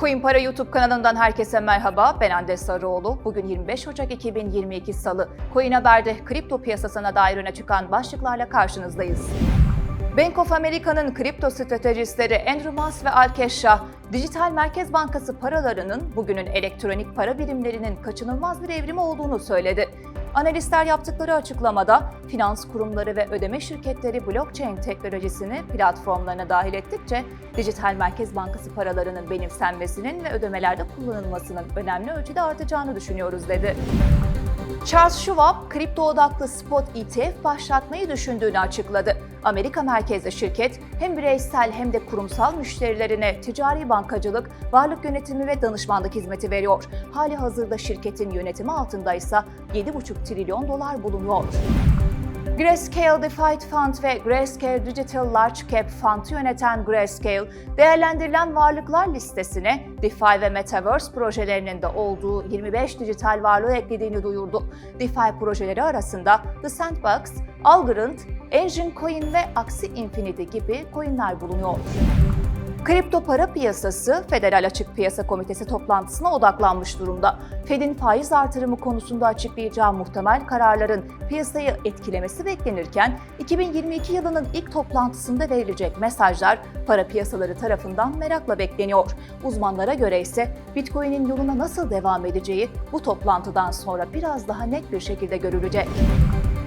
Coin Para YouTube kanalından herkese merhaba. Ben Hande Sarıoğlu. Bugün 25 Ocak 2022 Salı. Coin Haber'de kripto piyasasına dair öne çıkan başlıklarla karşınızdayız. Bank of America'nın kripto stratejistleri Andrew Mas ve Alkesh Shah, dijital merkez bankası paralarının bugünün elektronik para birimlerinin kaçınılmaz bir evrimi olduğunu söyledi. Analistler yaptıkları açıklamada finans kurumları ve ödeme şirketleri blockchain teknolojisini platformlarına dahil ettikçe dijital merkez bankası paralarının benimsenmesinin ve ödemelerde kullanılmasının önemli ölçüde artacağını düşünüyoruz dedi. Charles Schwab, kripto odaklı spot ETF başlatmayı düşündüğünü açıkladı. Amerika merkezli şirket hem bireysel hem de kurumsal müşterilerine ticari bankacılık, varlık yönetimi ve danışmanlık hizmeti veriyor. Hali hazırda şirketin yönetimi altında ise 7,5 trilyon dolar bulunuyor. Grayscale DeFi Fund ve Grayscale Digital Large Cap Fund'ı yöneten Grayscale, değerlendirilen varlıklar listesine DeFi ve Metaverse projelerinin de olduğu 25 dijital varlığı eklediğini duyurdu. DeFi projeleri arasında The Sandbox, Algorand, Engine Coin ve Axie Infinity gibi coinler bulunuyor. Kripto para piyasası Federal Açık Piyasa Komitesi toplantısına odaklanmış durumda. Fed'in faiz artırımı konusunda açıklayacağı muhtemel kararların piyasayı etkilemesi beklenirken 2022 yılının ilk toplantısında verilecek mesajlar para piyasaları tarafından merakla bekleniyor. Uzmanlara göre ise Bitcoin'in yoluna nasıl devam edeceği bu toplantıdan sonra biraz daha net bir şekilde görülecek.